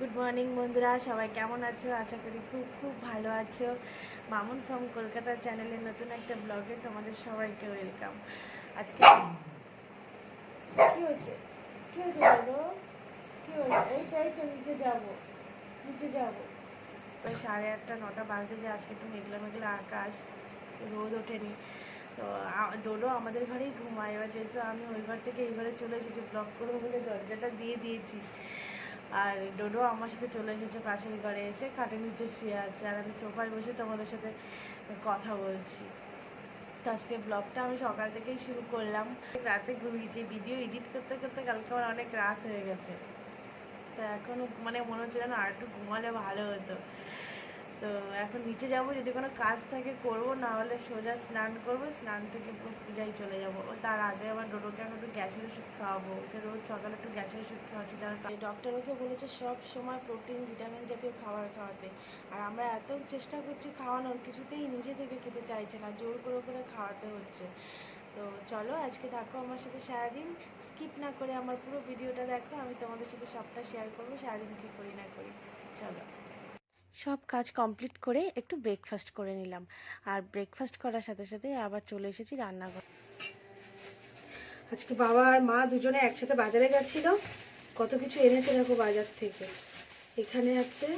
Good morning বন্ধুরা। সবাই কেমন আছো? আশা করি খুব খুব ভালো আছো। মামুন ফ্রম কলকাতা চ্যানেলের নতুন একটা ব্লগে তোমাদের সবাইকে ওয়েলকাম আজকে কি হয়েছে? কি হয়েছে বলো? কি হয়েছে? এই তো এই তো, নিচে যাব। নিচে যাব। তো সাড়ে আটটা, নটা বাজতে যে আজকে একটু মেঘলা মেঘলা আকাশ। রোদ ওঠেনি। তো ডোডো আমাদের ঘরেই ঘুমায়। এবার যেহেতু আমি ওই ঘর থেকে এই ঘরে চলে এসেছি ব্লগ করব বলে দরজাটা দিয়ে দিয়েছি। আর ডোডো আমার সাথে চলে এসেছে পাশের ঘরে এসে খাটের নিচে শুয়ে আছে আর আমি সোফায় বসে তোমাদের সাথে কথা বলছি। তো আজকে ব্লগটা আমি সকাল থেকেই শুরু করলাম। রাতে ঘুমিয়েছি ভিডিও এডিট করতে করতে কালকে আমার অনেক রাত হয়ে গেছে। তো এখন মানে মনে হচ্ছে যেন আর একটু ঘুমালে ভালো হতো। তো এখন নিচে যাব, যদি কোনো কাজ থাকে করব, না হলে সোজা স্নান করব, স্নান থেকে পুরো পূজায় চলে যাব। ও তার আগে আবার ডোডোকে এখন একটু গ্যাসের ওষুধ খাওয়াবো। ওকে রোজ সকালে একটু গ্যাসের ওষুধ খাওয়াচ্ছি। তার ডক্টর ওকে বলেছে সব সময় প্রোটিন ভিটামিন জাতীয় খাবার খাওয়াতে। আর আমরা এত চেষ্টা করছি খাওয়ানোর, কিছুতেই নিজে থেকে খেতে চাইছে না, জোর করে করে খাওয়াতে হচ্ছে। তো চলো, আজকে থাকো আমার সাথে সারাদিন। স্কিপ না করে আমার পুরো ভিডিওটা দেখো। আমি তোমাদের সাথে সবটা শেয়ার করব, সারাদিন কী করি না করি। চলো। সব কাজ কমপ্লিট করে একটু ব্রেকফাস্ট করে নিলাম। আর ব্রেকফাস্ট করার সাথে সাথে আবার চলে এসেছি রান্নাঘর। আজকে বাবা আর মা দুজনে একসাথে বাজারে গেছিল। কত কিছু এনেছে দেখো বাজার থেকে। এখানে আছে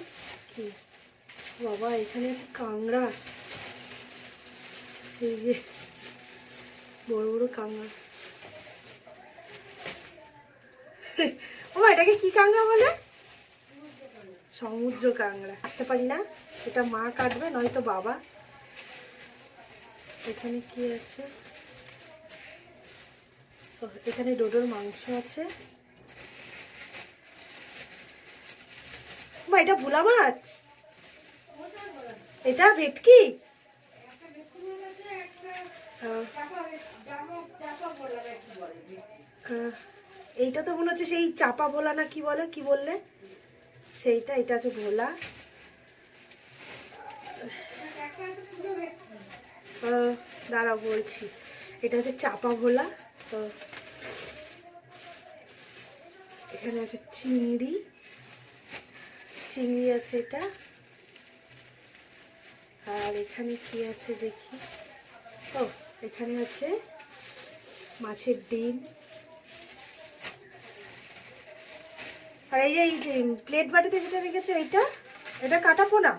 কি? বাবা, এখানে আছে কাংড়া এই যে বড় বড় কাংড়া ও এটাকে কি কাংড়া বলে? সমুদ্র কাঁকড়া। কাটতে পারি না? এটা মা কাটবে, নয়তো বাবা। এখানে কি আছে? এখানে ডোডোর মাংস আছে। মা, এটা ভোলা মাছ? এটা ভেটকি? এইটা তো মনে হচ্ছে সেই চাপা ভোলা না, কি বলে, কি বললে? সেইটা, এটা আছে ভোলা। দাঁড়াও বলছি। এটা হচ্ছে চাপা ভোলা, তো এখানে আছে চিংড়ি। চিংড়ি আছে এটা। আর এখানে কি আছে দেখি? ও, এখানে আছে মাছের ডিম। আর এই যে, এই প্লেট বাটিতে যেটা রেখেছো, এইটা? এটা কাটা পোনা?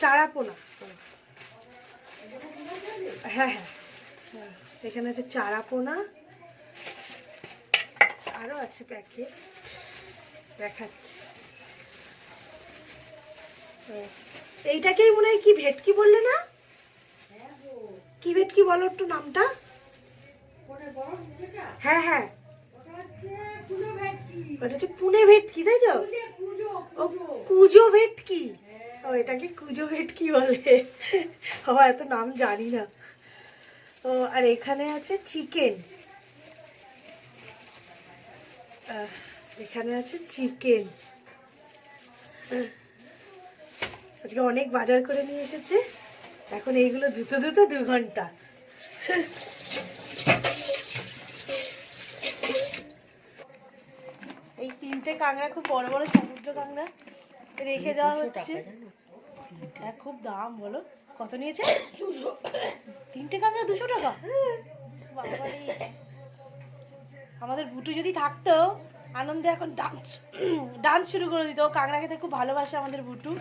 চারা পোনা। হ্যাঁ হ্যাঁ। এখানে আছে চারা পোনা। আরও আছে প্যাকেট দেখাচ্ছি। এইটাকেই মনে হয় কি ভেটকি বললে না? কি ভেটকি বলো একটু নামটা? হ্যাঁ হ্যাঁ। ওটা হচ্ছে পুনে ভেটকি তাই তো? ও কুজো ভেটকি? ও এটাকে কুজো ভেটকি বলে। বাবা এত নাম জানি না। ও আর এখানে আছে চিকেন। এখানে আছে চিকেন। আজকে অনেক বাজার করে নিয়ে এসেছে। এখন এইগুলো ধুতে ধুতে দু ঘণ্টা। তিনটে কাঁকড়া খুব বড় বড় সমুদ্র কাঁকড়া রেখে দেওয়া হচ্ছে। হ্যাঁ খুব দাম বলো। কত নিয়েছে? তিনটে কাঁকড়া দুশো টাকা? আমাদের বুটু যদি থাকতো আনন্দে এখন ডান্স ডান্স শুরু করে দিত। কাঁকড়া খেতে খুব ভালোবাসে আমাদের বুটু।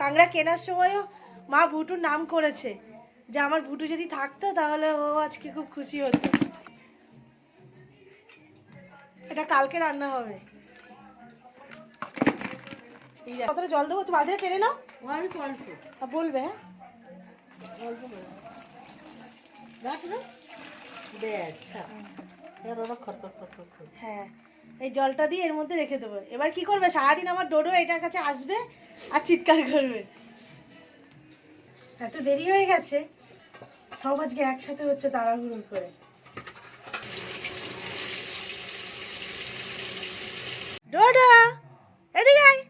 কাঁকড়া কেনার সময়ও মা বুটুর নাম করেছে যে আমার ভুটু যদি থাকতো তাহলে ও আজকে খুব খুশি হতো। এটা কালকে রান্না হবে। কতটা জল দেবো তো বাজারে টেনে নাও। অল্প অল্প বলবে হ্যাঁ? অল্প করে হ্যাঁ এই জলটা দিয়ে এর মধ্যে রেখে দেবো। এবার কি করবে? সারাদিন আমার ডোডো এটার কাছে আসবে আর চিৎকার করবে। এত দেরি হয়ে গেছে। সব আজকে একসাথে হচ্ছে তাড়াহুড়ো করে। ডোডো এদিকে আয়।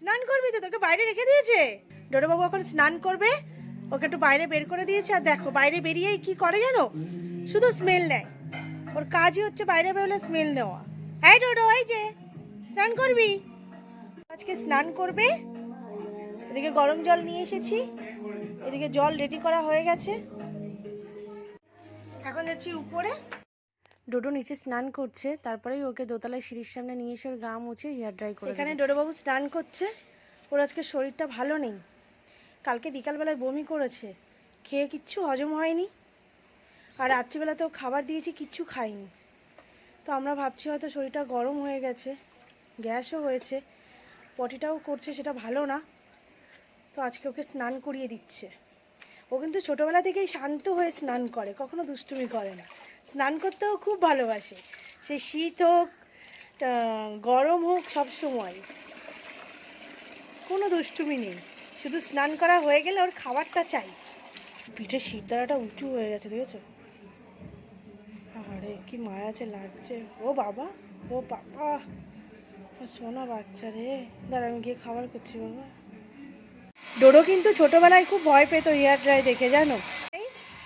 স্নান করবি তো, তোকে বাইরে রেখে দিয়েছে? ডোডো বাবু এখন স্নান করবে, ওকে একটু বাইরে বের করে দিয়েছে। আর দেখো, বাইরে বেরিয়েই কি করে জানো? শুধু স্মেল নেয়। ওর কাজই হচ্ছে বাইরে বেরোলে স্মেল নেওয়া। এই ডোডো, এই যে, স্নান করবি? আজকে স্নান করবে। এদিকে গরম জল নিয়ে এসেছি। এদিকে জল রেডি করা হয়ে গেছে। এখন যাচ্ছি উপরে। ডোডো নিচে স্নান করছে তারপরেই ওকে দোতলায় সিঁড়ির সামনে নিয়ে এসে ওর গা মুছে হেয়ার ড্রাই করে এখানে ডোডোবাবু স্নান করছে ওর আজকে শরীরটা ভালো নেই। কালকে বিকালবেলায় বমি করেছে খেয়ে কিচ্ছু হজম হয়নি। আর রাত্রিবেলাতেও খাবার দিয়েছি কিচ্ছু খায়নি তো আমরা ভাবছি হয়তো শরীরটা গরম হয়ে গেছে গ্যাসও হয়েছে পটিটাও করছে সেটা ভালো না। তো আজকে ওকে স্নান করিয়ে দিচ্ছে। ও কিন্তু ছোটোবেলা থেকেই শান্ত হয়ে স্নান করে কখনো দুষ্টুমি করে না। স্নান করতেও খুব ভালোবাসে। সে শীত হোক গরম হোক, সব সময়। কোনো দুষ্টুমি নেই। শুধু স্নান করা হয়ে গেলে ওর খাবারটা চাই। পিঠে শিরদাঁড়াটা উঁচু হয়ে গেছে, দেখেছ? আরে কি মায়া যে লাগছে। ও বাবা ও বাবা। সোনা বাচ্চা রে। দাঁড়া, আমি গিয়ে খাবার করছি, বাবা। ডোডো কিন্তু ছোটবেলায় খুব ভয় পেত, হেয়ার ড্রাই দেখে, জানো?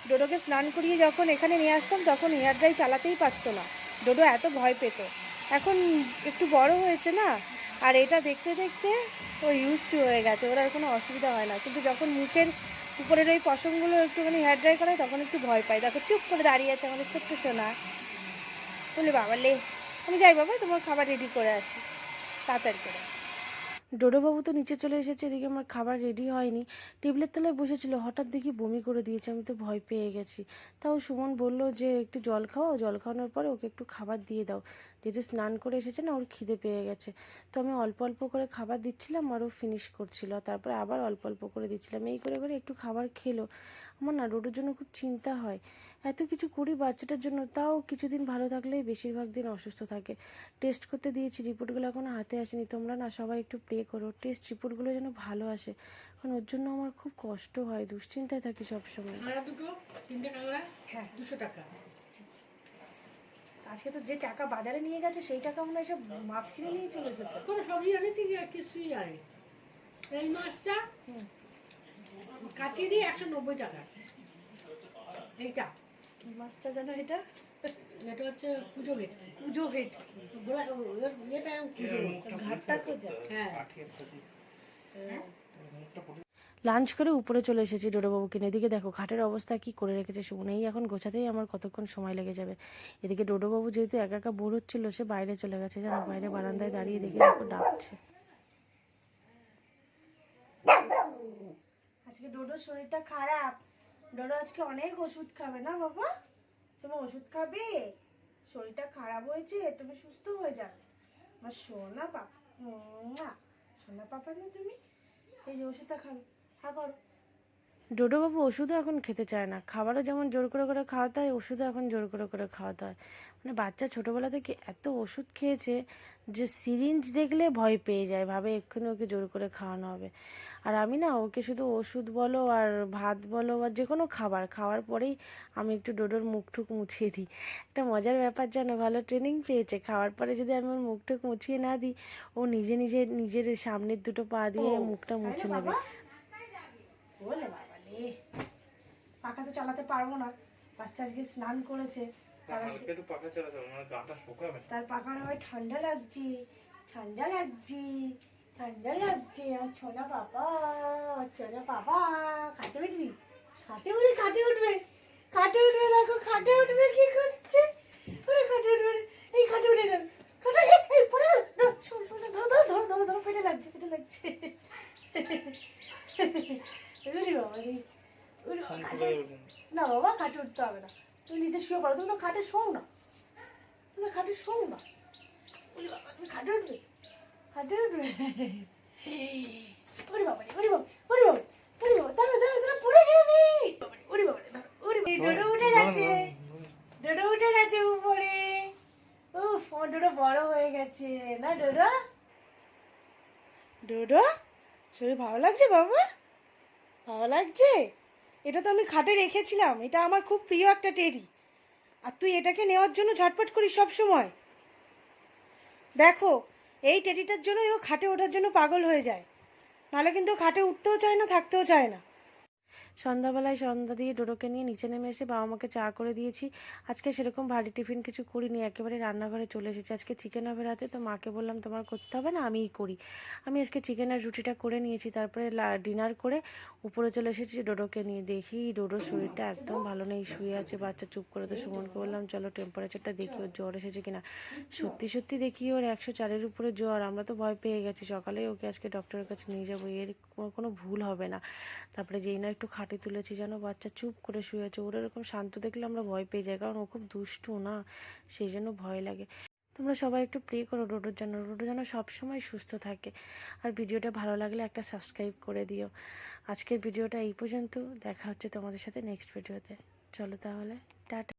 ডোডোকে স্নান করিয়ে যখন এখানে নিয়ে আসতাম, তখন হেয়ার ড্রাই চালাতেই পারতো না। ডোডো এত ভয় পেত। এখন একটু বড় হয়েছে না? আর এটা দেখতে দেখতে ও ইউজ টু হয়ে গেছে। ওর আর কোনো অসুবিধা হয় না। কিন্তু যখন মুখের উপরের ওই পশমগুলো একটুখানি হেয়ার ড্রাই করায়, তখন একটু ভয় পাই দেখো, চুপ করে দাঁড়িয়ে আছে আমাদের ছোট্ট সোনা। বলে বাবা লে, আমি যাই বাবা, তোমার খাবার রেডি করে আসি। তাড়াতাড়ি করে ডোডোবাবু তো নিচে চলে এসেছে, এদিকে আমার খাবার রেডি হয়নি। টেবিলের তলায় বসেছিল, হঠাৎ দেখি বমি করে দিয়েছে, আমি তো ভয় পেয়ে গেছি। তাও সুমন বলল যে, একটু জল খাওয়াও জল খাওয়ানোর পরে ওকে একটু খাবার দিয়ে দাও। যেহেতু স্নান করে এসেছে না ওর খিদে পেয়ে গেছে। তো আমি অল্প অল্প করে খাবার দিচ্ছিলাম আর ও ফিনিশ করছিল। তারপরে আবার অল্প অল্প করে দিচ্ছিলাম। এই করে করে একটু খাবার খেলো। আমার না ডোডোর জন্য খুব চিন্তা হয়। এত কিছু করি বাচ্চাটার জন্য তাও কিছুদিন ভালো থাকলেই বেশিরভাগ দিন অসুস্থ থাকে। টেস্ট করতে দিয়েছি রিপোর্টগুলো এখনও হাতে আসেনি। তোমরা না সবাই একটু প্রে করো। টেস্ট রিপোর্টগুলো যেন ভালো আসে। কারণ ওর জন্য আমার খুব কষ্ট হয় দুশ্চিন্তায় থাকি সবসময়। দুটো? তিনটে হ্যাঁ। দুশো টাকা। আজকে তো যে টাকা বাজারে নিয়ে গেছে সেই টাকা মনে হয় সব মাছ কিনে নিয়ে চলে এসেছে। কোনো সবজি আনেছি আর কিছুই আনে এই মাছটা কাটিয়ে দিই একশো নব্বই টাকা। এইটা। কি মাছটা জানো এটা? এটা হচ্ছে পুজো ভেটকি কুজো ভেট। ও, এটা ঘাটটা খোঁজা হ্যাঁ। লাঞ্চ করে উপরে চলে এসেছি ডোডোবাবুকে এদিকে দেখো, খাটের অবস্থা কি করে রেখেছে এই এখন গোছাতেই আমার কতক্ষণ সময় লেগে যাবে। এদিকে ডোডোবাবু যেহেতু একা একা বোর হচ্ছিল, সে বাইরে চলে গেছে জানো বাইরে বারান্দায় দাঁড়িয়ে দেখে দেখো ডাকছে। আজকে ডোডোর শরীরটা খারাপ। ডোডো আজকে অনেক ওষুধ খাবে না বাবা? তুমি ওষুধ খাবে? শরীরটা খারাপ হয়েছে, তুমি সুস্থ হয়ে যাবে। আমার সোনা পাপা সোনা পাপা না তুমি? এই যে ওষুধটা খাবে। ডোডোবাবু ওষুধও এখন খেতে চায় না। খাবারও যেমন জোর করে করে খাওয়াতে হয় ওষুধও এখন জোর করে করে খাওয়াতে হয়। মানে বাচ্চা ছোটোবেলা থেকে এত ওষুধ খেয়েছে যে সিরিঞ্জ দেখলে ভয় পেয়ে যায় ভাবে এক্ষুনি ওকে জোর করে খাওয়ানো হবে। আর আমি না ওকে শুধু ওষুধ বলো আর ভাত বলো বা যে কোনো খাবার খাওয়ার পরেই আমি একটু ডোডোর মুখ টুক মুছিয়ে দিই। একটা মজার ব্যাপার জানো ভালো ট্রেনিং পেয়েছে। খাওয়ার পরে যদি আমি ওর মুখ টুক মুছিয়ে না দিই ও নিজে নিজে নিজের সামনের দুটো পা দিয়ে মুখটা মুছে নেবে। বলে বাবা রে। পাখা তো চালাতে পারব না। বাচ্চা আজকে স্নান করেছে। তার মানে তার পাখার হয় ঠান্ডা লাগছে ঠান্ডা লাগছে ঠান্ডা লাগছে। আমার ছোনা বাবা আমার ছোনা বাবা খাটে উঠবি? খাটে উঠে খাটে উঠবে। খাটে উঠবে দেখো খাটে উঠবে কি করছে? ওরে খাটে উঠবে। এই খাটে উঠে গেল। খাটে এই, পড়ে গেল। ধরো ধরো ধরো ধরো ধরো পেটে লাগছে পেটে লাগছে। না বাবা খাটে উঠতে হবে না। তুমি নিচে শুয়ে পড়ো তুমি তো খাটে শোও না। তুমি তো খাটে শোও না। ওরে বাবা তুমি খাটে উঠবে? খাটে উঠবে? ওরে বাবা ওরে বাবা ওরে বাবা ওরে বাবা দাঁড়া দাঁড়া দাঁড়া পড়ে যাবি ওরে বাবা ওরে ডোডো উঠে গেছে। ডোডো উঠে গেছে উপরে। উফ আমার ডোডো বড় হয়ে গেছে। না ডোডো? ডোডো? শরীর ভালো লাগছে বাবা? ভালো লাগছে? এটা তো আমি খাটে রেখেছিলাম, এটা আমার খুব প্রিয় একটা টেরি আর তুই এটাকে নেওয়ার জন্য ঝটপট করিস সব সময়। দেখো, এই টেরিটার জন্যই ও খাটে ওঠার জন্য পাগল হয়ে যায়। নাহলে কিন্তু খাটে উঠতেও চায় না, থাকতেও চায় না। সন্ধ্যাবেলায় সন্ধ্যা দিয়ে ডোডোকে নিয়ে নিচে নেমে এসে বাবা মাকে চা করে দিয়েছি। আজকে সেরকম ভারী টিফিন কিছু করিনি, একেবারে রান্নাঘরে চলে এসেছি। আজকে চিকেন হবে রাতে, তো মাকে বললাম, তোমার করতে হবে না, আমিই করি। আমি আজকে চিকেনের রুটিটা করে নিয়েছি, তারপরে ডিনার করে উপরে চলে এসেছি ডোডোকে নিয়ে। দেখি ডোডোর শরীরটা একদম ভালো নেই, শুয়ে আছে বাচ্চা, চুপ করে তো সুমনকে বললাম, চলো টেম্পারেচারটা দেখি, ওর জ্বর এসেছে কিনা? সত্যি সত্যি দেখি ওর একশো চারের উপরে জ্বর, আমরা তো ভয় পেয়ে গেছি। সকালে ওকে আজকে ডক্টরের কাছে নিয়ে যাব, এর কোনো- ভুল হবে না। তারপরে যেই না একটু খাটে তুলেছি, যেন বাচ্চা চুপ করে শুয়ে আছে। ওর এরকম শান্ত দেখলে আমরা ভয় পেয়ে যাই, কারণ ও খুব দুষ্টু না, সেই জন্য ভয় লাগে। তোমরা সবাই একটু প্রে করো ডোডোর জন্য। ডোডো যেন সবসময় সুস্থ থাকে। আর ভিডিওটা ভালো লাগলে একটা সাবস্ক্রাইব করে দিও। আজকের ভিডিওটা এই পর্যন্ত। দেখা হচ্ছে তোমাদের সাথে নেক্সট ভিডিওতে চলো তাহলে, টাটা।